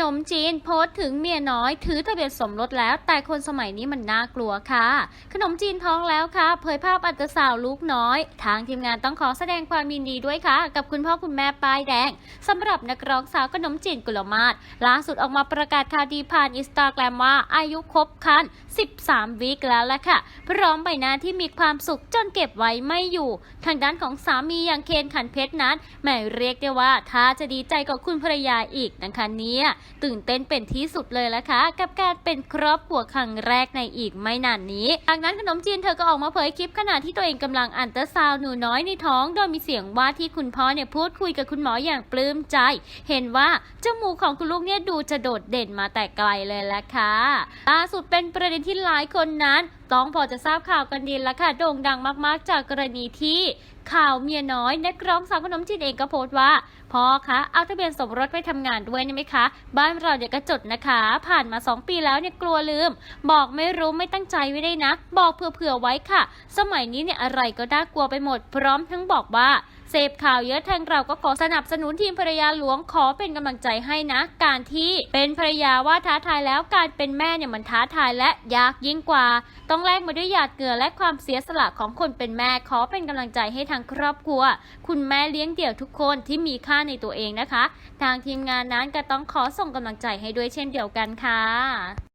นมจีนโพสต์ถึงเมียน้อยถือทะเบียนสมรสแล้ว แต่คนสมัยนี้มันน่ากลัวค่ะ ขนมจีนท้องแล้วค่ะ เผยภาพอัตสาวลูกน้อย ทางทีมงานต้องขอแสดงความยินดีด้วยค่ะ กับคุณพ่อคุณแม่ป้ายแดงสำหรับนักร้องสาวขนมจีนกุลมาศล่าสุดออกมาประกาศข่าวดีผ่านอินสตาแกรมว่าอายุครบคัน 13วีคแล้วล่ะค่ะ พร้อมใบหน้าที่มีความสุขจนเก็บไว้ไม่อยู่ ทางด้านของสามีอย่างเคนขันเพชรนั้นแหมเรียกได้ว่าถ้าจะดีใจกับคุณภรรยาอีกนะคะเนี่ยตื่นเต้นเป็นที่สุดเลยละค่ะ กับการเป็นครอบครัวครั้งแรกในอีกไม่นานนี้จากนั้นขนมจีนเธอก็ออกมาเผยคลิปขณะที่ตัวเองกำลังอันเตอร์ซาวหนูน้อยในท้อง โดยมีเสียงว่าที่คุณพ่อเนี่ยพูดคุยกับคุณหมออย่างปลื้มใจ เห็นว่าจมูกของคุณลูกเนี่ยดูจะโดดเด่นมาแต่ไกลเลยละค่ะล่าสุดเป็นประเด็นที่หลายคนนั้นต้องพอจะทราบข่าวกันดีแล้วค่ะโด่งดังมากๆ จากกรณีที่ข่าวเมียน้อยนักร้องสาวขนมจีนเองก็โพสต์ว่าพ่อคะเอาทะเบียนสมรสไปทำงานด้วยนี่ไหมคะบ้านเราเดี๋ยวก็จดนะคะ ผ่านมา 2 ปีแล้วเนี่ยกลัวลืม บอกไม่รู้ไม่ตั้งใจไว้ได้นะ บอกเผื่อๆไว้ค่ะ สมัยนี้เนี่ยอะไรก็น่ากลัวไปหมด พร้อมทั้งบอกว่า เสพข่าวเยอะทางเราก็ขอสนับสนุนทีมภรรยาหลวงขอเป็นกำลังใจให้นะ การที่เป็นภรรยาว่าท้าทายแล้วการเป็นแม่เนี่ยมันท้าทายและยากยิ่งกว่า ต้องแลกมาด้วยหยาดเหงื่อและความเสียสละของคนเป็นแม่ขอเป็นกำลังใจให้ทางครอบครัว คุณแม่เลี้ยงเดี่ยวทุกคนที่มีค่าในตัวเองนะคะ ทางทีมงานนั้นก็ต้องขอส่งกำลังใจให้ด้วยเช่นเดียวกันค่ะ